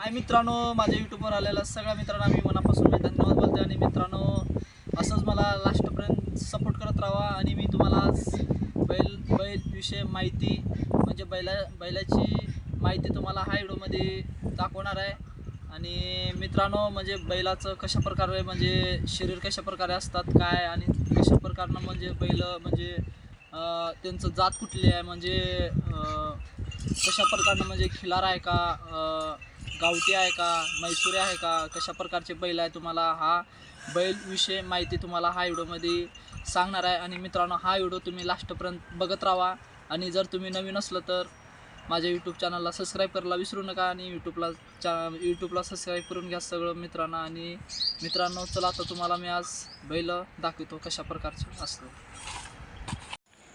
हाय मित्रांनो माझ्या यूट्यूबवर आलेल्या सगळ्या मित्रांना मी मनापासून धन्यवाद बोलते आणि मित्रांनो असंच मला लास्टपर्यंत सपोर्ट करत राहा. आणि मी तुम्हाला आज बैल बैल विषय माहिती म्हणजे बैला बैलाची माहिती तुम्हाला हा व्हिडिओमध्ये दाखवणार आहे. आणि मित्रांनो म्हणजे बैलाचं कशा प्रकारे म्हणजे शरीर कशा प्रकारे असतात काय आणि कशा प्रकारनं म्हणजे बैल म्हणजे त्यांचं जात कुठली आहे म्हणजे कशा प्रकारनं म्हणजे खिलार आहे का गावठी आहे का? मैसुरी आहे का? कशा प्रकारचे बैल आहे तुम्हाला? हा बैल विषय माहिती तुम्हाला हा व्हिडिओमध्ये सांगणार आहे. आणि मित्रांनो हा व्हिडिओ तुम्ही लास्टपर्यंत बघत राहा. आणि जर तुम्ही नवीन असलं तर माझ्या यूट्यूब चॅनलला सबस्क्राईब करायला विसरू नका. आणि यूट्यूबला चा यूट्यूबला सबस्क्राईब करून घ्या सगळं मित्रांना. आणि मित्रांनो चला आता तुम्हाला मी आज बैल दाखवतो कशा प्रकारचे असतं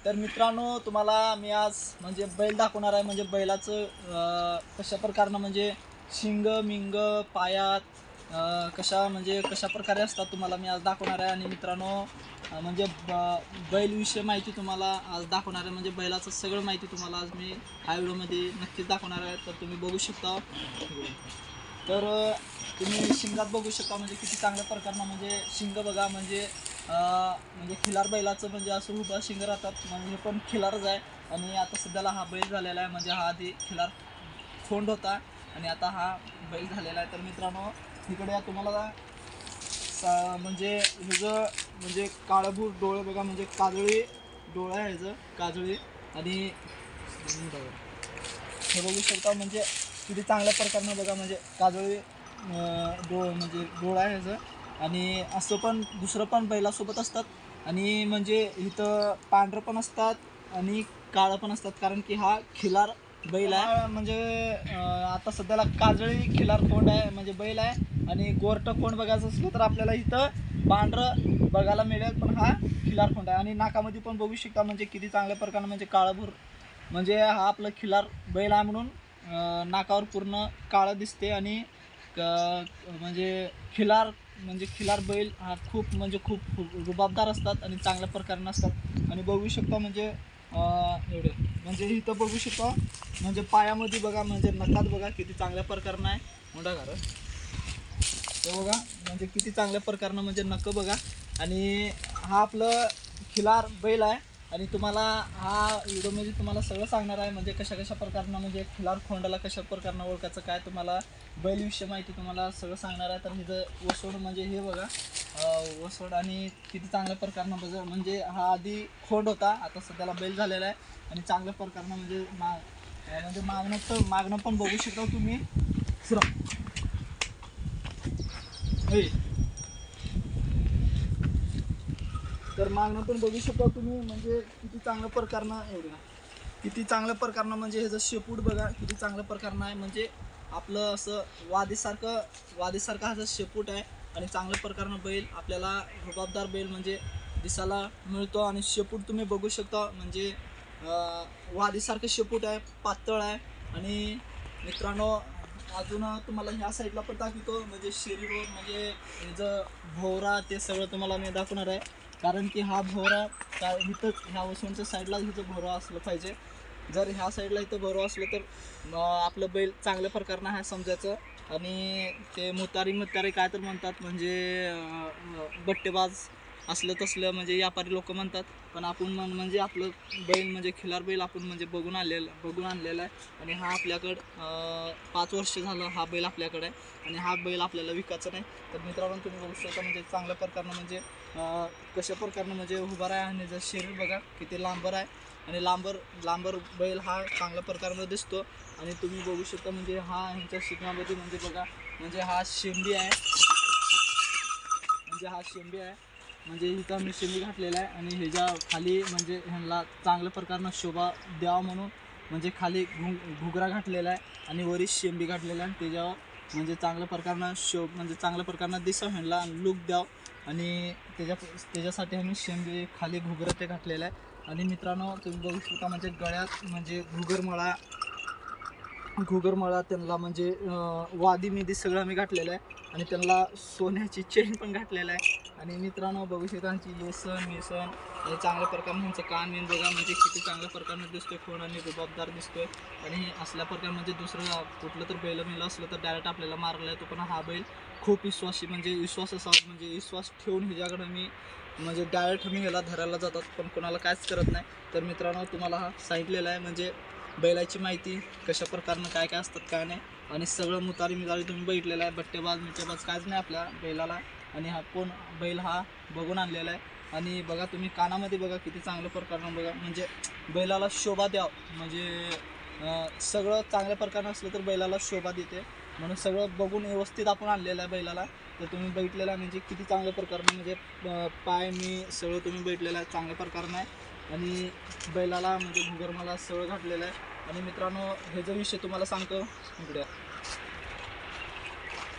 तर मित्रांनो तुम्हाला मी आज म्हणजे बैल दाखवणार आहे. म्हणजे बैलाचं कशा प्रकारनं म्हणजे शिंग मिंग पायात कशा म्हणजे कशा प्रकारे असतात तुम्हाला मी आज दाखवणार आहे. आणि मित्रांनो म्हणजे ब बैलविषयी माहिती तुम्हाला आज दाखवणार आहे. म्हणजे बैलाचं सगळं माहिती तुम्हाला आज मी ह्या व्हिडिओमध्ये नक्कीच दाखवणार आहे. तर तुम्ही बघू शकता. तर तुम्ही शिंगात बघू शकता. म्हणजे किती चांगल्या प्रकारनं म्हणजे शिंग बघा. म्हणजे म्हणजे खिलार बैलाचं म्हणजे असं उभं शिंग राहतात. म्हणजे पण खिलारच आहे. आणि आता सध्याला हा बैल झालेला आहे. म्हणजे हा आधी खिलार खोंड होता. आणि आता हा बैल झालेला आहे. तर मित्रांनो इकडे तुम्हाला म्हणजे ह्याचं म्हणजे काळभूर डोळे बघा म्हणजे काजळी डोळा आहे ह्याचं काजळी. आणि हे बघू शकता म्हणजे किती चांगल्या प्रकारनं बघा म्हणजे काजळी डोळ म्हणजे डोळा आहे ह्याचं आणि असं पण दुसरं पण बैलासोबत असतात. आणि म्हणजे इथं पांढरं पण असतात आणि काळं पण असतात. कारण की हा खिलार बैल आहे. म्हणजे अं, आता सध्याला काजळी खिलार कोंड आहे म्हणजे बैल आहे. आणि गोरट कोंड बघायचं असलं तर आपल्याला इथं पांढरं बघायला मिळेल पण हा खिलार कोंड आहे. आणि नाकामध्ये पण बघू शकता म्हणजे किती चांगल्या प्रकारे म्हणजे काळभूर म्हणजे हा आपलं खिलार बैल आहे म्हणून अं, नाकावर पूर्ण काळं दिसते. आणि क- म्हणजे खिलार म्हणजे खिलार बैल हा खूप म्हणजे खूप रुबाबदार असतात आणि चांगल्या प्रकारे असतात आणि बघू शकता म्हणजे एवढे. म्हणजे इथं बघू शकता म्हणजे पायामध्ये बघा म्हणजे नखात बघा किती चांगल्या प्रकारनं आहे. मोठा घर. ते बघा म्हणजे किती चांगल्या प्रकारनं म्हणजे नकं बघा. आणि हा आपलं खिलार बैल आहे. आणि तुम्हाला हा व्हिडिओमध्ये तुम्हाला सगळं सांगणार आहे म्हणजे कशा कशा प्रकारनं म्हणजे खिलार खोंडाला कशा प्रकारनं ओळखायचं काय तुम्हाला बैलविषयी माहिती तुम्हाला सगळं सांगणार आहे. तर हिचं वसोड म्हणजे हे बघा वसवड वसोड आणि किती चांगल्या प्रकारनं बघा म्हणजे हा आधी खोंड होता आता सध्याला बैल झालेला आहे आणि चांगल्या प्रकारनं म्हणजे मा म्हणजे मागणं तर मागणं पण बघू शकता तुम्ही. सुरा हे. तर मागणं पण बघू शकता तुम्ही म्हणजे किती चांगल्या प्रकारनं एवढं किती चांगल्या प्रकारनं म्हणजे ह्याचं शेपूट बघा किती चांगल्या प्रकारनं आहे. म्हणजे आपलं असं वादीसारखं वादेसारखं ह्याचं शेपूट आहे आणि चांगल्या प्रकारनं बैल आपल्याला रुबाबदार बैल म्हणजे दिसायला मिळतो आणि शेपूट तुम्ही बघू शकता. म्हणजे वादीसारखं शेपूट आहे पातळ आहे. आणि मित्रांनो अजून तुम्हाला ह्या साईडला पण दाखवतो. म्हणजे शरीरवर म्हणजे ह्याचं भोवरा ते सगळं तुम्हाला मी दाखवणार आहे. कारण की हा भोवरा का इथंच ह्या वसूंच्या साईडला इथं भोवरा असलं पाहिजे. जर ह्या साईडला इथं भरव असलं तर आपलं बैल चांगल्या प्रकारनं आहे समजायचं. आणि ते मुतारी मुतारी काय तर म्हणतात म्हणजे बट्टेबाज असलं तसलं म्हणजे व्यापारी लोक म्हणतात. पण आपण म्हण म्हणजे आपलं बैल म्हणजे खिलार बैल आपण म्हणजे बघून आणलेलं बघून आणलेला आहे. आणि हा आपल्याकडं पाच वर्ष झालं हा बैल आपल्याकडे आहे. आणि हा बैल आपल्याला विकायचा नाही. तर मित्रांनो तुम्ही बघू शकता म्हणजे चांगल्या प्रकारनं म्हणजे कशा प्रकारनं म्हणजे उभा आहे आणि जर शरीर बघा किती लांबर आहे आणि लांबर लांबर बैल हा चांगल्या प्रकारमध्ये दिसतो. आणि तुम्ही बघू शकता म्हणजे हा ह्यांच्या शिकण्यामध्ये म्हणजे बघा म्हणजे हा शेंबी आहे. म्हणजे हा शेंबी आहे. म्हणजे इथं मी शेंबी घातलेला आहे आणि ह्याच्या खाली म्हणजे ह्यांना चांगल्या प्रकारनं शोभा द्यावा म्हणून म्हणजे खाली घु घुगरा घातलेला आहे आणि वरी शेंबी घातलेला आहे आणि त्याच्यावर म्हणजे चांगल्या प्रकारनं शो म्हणजे चांगल्या प्रकारनं दिसावं ह्यांना लुक द्यावं. आणि त्याच्या त्याच्यासाठी आम्ही शेंबे खाली घुगरं ते घातलेलं आहे. आणि मित्रांनो तुम्ही बघू शकता म्हणजे गळ्यात म्हणजे घुगरमळा घुगरमळा त्यांना म्हणजे वादी मेदी सगळं आम्ही घातलेलं आहे. आणि त्यांना सोन्याची चेन पण घातलेलं आहे. आणि मित्रांनो बघू शकता आमची येसन मिसन हे चांगल्या प्रकारे ह्यांचं कान मेन बघा म्हणजे किती चांगल्या प्रकारनं म्हणजे दिसतोय खोड आणि रुबाबदार दिसतोय. आणि हे असल्या प्रकारे म्हणजे दुसरं कुठलं तर बैल मिळलं असलं तर डायरेक्ट आपल्याला मारला येतो पण हा बैल खूप विश्वासी म्हणजे विश्वास असा म्हणजे विश्वास ठेवून ह्याच्याकडे मी म्हणजे डायरेक्ट मी ह्याला धरायला जातात. पण कोणाला काहीच करत नाही. तर मित्रांनो तुम्हाला हा सांगितलेला आहे म्हणजे बैलाची माहिती कशा प्रकारनं काय काय असतात काय नाही. आणि सगळं मुतारी मितारी तुम्ही बघितलेलं आहे. बट्टेबाज मिट्टेबाज काहीच नाही आपल्या बैलाला. आणि हा कोण बैल हा बघून आणलेला आहे. आणि बघा तुम्ही कानामध्ये बघा किती चांगल्या प्रकारनं बघा. म्हणजे बैलाला शोभा द्याव. म्हणजे सगळं चांगल्या प्रकारनं असलं तर बैलाला शोभा देते. म्हणून सगळं बघून व्यवस्थित आपण आणलेलं आहे बैलाला. तर तुम्ही बैठलेला आहे म्हणजे किती चांगल्या प्रकारनं म्हणजे पाय मी सगळं तुम्ही बैठलेलं आहे. चांगल्या प्रकारनं आहे आणि बैलाला म्हणजे घुगरमाला सगळं घातलेलं आहे. आणि मित्रांनो ह्याचा विषय तुम्हाला सांगतो इकडे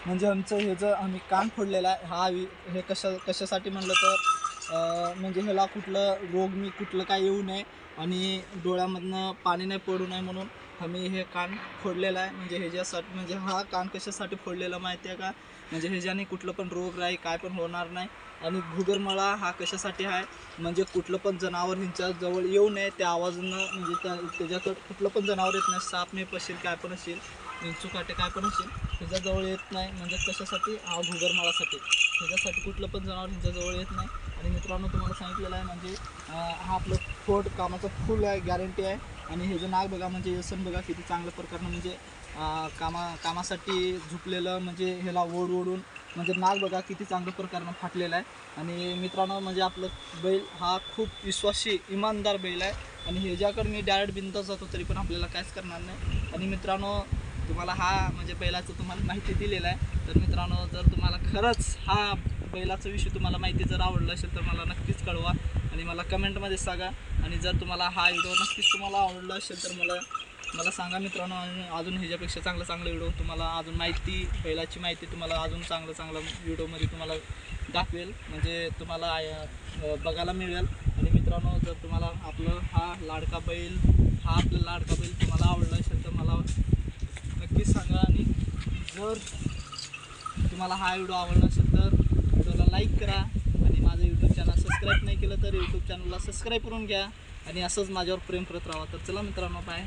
म्हणजे आमचं हे जर आम्ही कान फोडलेलं आहे हा वि हे कशा कशासाठी म्हणलं तर म्हणजे ह्याला कुठलं रोग मी कुठलं काय येऊ नये आणि डोळ्यामधनं पाणी नाही पडू नये म्हणून आम्ही हे कान फोडलेलं आहे. म्हणजे ह्याच्यासाठी म्हणजे हा कान कशासाठी फोडलेला माहिती आहे का? म्हणजे ह्याच्याने कुठलं पण रोग राही काय पण होणार नाही. आणि घुगरमळा हा कशासाठी आहे? म्हणजे कुठलं पण जनावर ह्यांच्या जवळ येऊ नये त्या आवाजानं म्हणजे त्या त्याच्याकडं कुठलं पण जनावर येत नाही साप नाही पसेल काय पण असेल विंचू काय पण असेल ह्याच्याजवळ येत नाही. म्हणजे कशासाठी? हा घुगरमाळासाठी ह्याच्यासाठी कुठलं पण जनावर ह्याच्याजवळ येत नाही. आणि मित्रांनो तुम्हाला सांगितलेलं आहे म्हणजे हा आपलं फोट कामाचं फुल आहे गॅरंटी आहे. आणि हे जे नाग बघा म्हणजे व्यसन बघा किती चांगल्या प्रकारनं म्हणजे कामा कामासाठी झुकलेलं म्हणजे ह्याला ओढ ओढून म्हणजे नाग बघा किती चांगल्या प्रकारनं फाटलेला आहे. आणि मित्रांनो म्हणजे आपलं बैल हा खूप विश्वासी इमानदार बैल आहे. आणि ह्याच्याकडे मी डायरेक्ट बिंदास जातो तरी पण आपल्याला काहीच करणार नाही. आणि मित्रांनो तुम्हाला हा म्हणजे बैलाचं तुम्हाला माहिती दिलेलं आहे. तर मित्रांनो जर तुम्हाला खरंच हा बैलाचा विषय तुम्हाला माहिती जर आवडलं असेल तर मला नक्कीच कळवा आणि मला कमेंटमध्ये सांगा. आणि जर तुम्हाला हा व्हिडिओ नक्कीच तुम्हाला आवडला असेल तर मला मला सांगा मित्रांनो. अजून ह्याच्यापेक्षा चांगलं चांगलं व्हिडिओ तुम्हाला अजून माहिती बैलाची माहिती तुम्हाला अजून चांगलं चांगलं व्हिडिओमध्ये तुम्हाला दाखवेल. म्हणजे तुम्हाला बघायला मिळेल. आणि मित्रांनो जर तुम्हाला आपलं हा लाडका बैल हा आपला लाडका बैल तुम्हाला आवडला असेल तर मला नक्कीच सांगा आणि जर तुम्हाला हा व्हिडिओ आवडला असेल तर व्हिडिओला लाईक करा आणि माझं यूट्यूब चॅनल सबस्क्राईब नाही केलं तर यूट्यूब चॅनलला सबस्क्राईब करून घ्या आणि असंच माझ्यावर प्रेम करत राहा. तर चला मित्रांनो बाय